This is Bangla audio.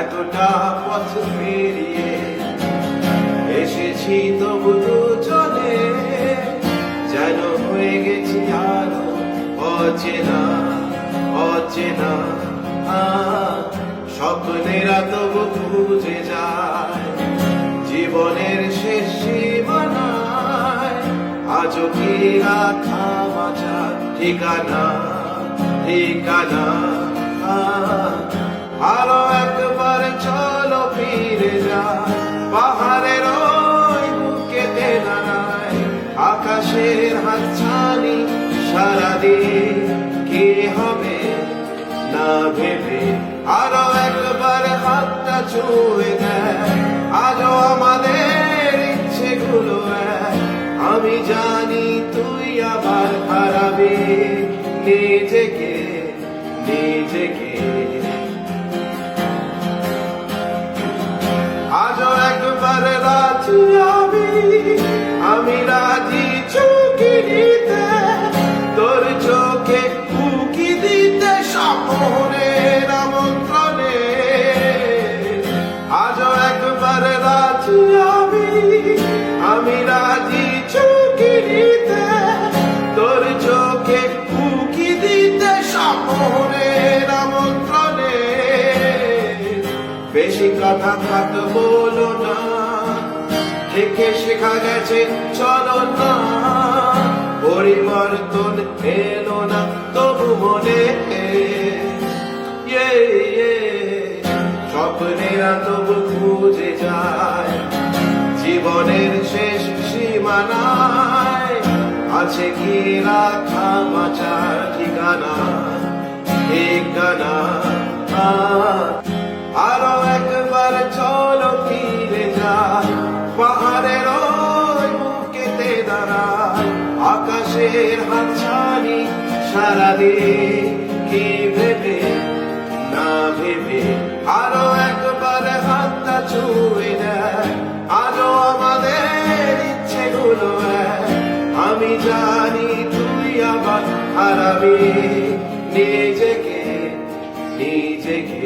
এতটা পথ পেরিয়ে এসেছি তবু দুজনে, যেন হয়ে গেছি আরও অচেনা অচেনা। স্বপ্নেরা তবু খুঁজে যায়, জীবনের শেষ সীমানায় আজও কি রাখা মাঝা ঠিকানা ঠিকানা। আরও চলো যায় পাহাড়ের বুকেতে দাঁড়ায় আকাশের হাতছানি সারাদিন কি হবে না ভেবে? আরও একবার হাতটা ছুঁয়ে দেয়। আজও আমাদের ইচ্ছেগুলো আমি জানি তুই আবার হারাবি। নিজেকে নিজেকে রাজি আমি আমি রাজি চুকি দিতে, তোর চোখে উকি দিতে স্বপ্নের আমন্ত্রণে। আজও একবার রাজি আমি আমি রাজি চুকি দিতে, তোর চোখে উকি দিতে স্বপ্নের আমন্ত্রণে। বেশি কথা থাক বলো না থেকে শেখা গেছে চলো না। পরিবর্তন এলো না তবু মনে। ইয়ে, ইয়ে, স্বপ্নেরা তবু খুঁজে যায় জীবনের শেষ সীমানায়। আছে কি রাখা মাচার ঠিকানা? ঠিকানা হাতের হাতছানি সারাদিন কি ভেবে না ভেবে? আরও একবার হাতটা ছুঁয়ে দেয়, আরও আমাদের ইচ্ছেগুলো আমি জানি তুই আবার হারাবি, নিজেকে নিজেকে।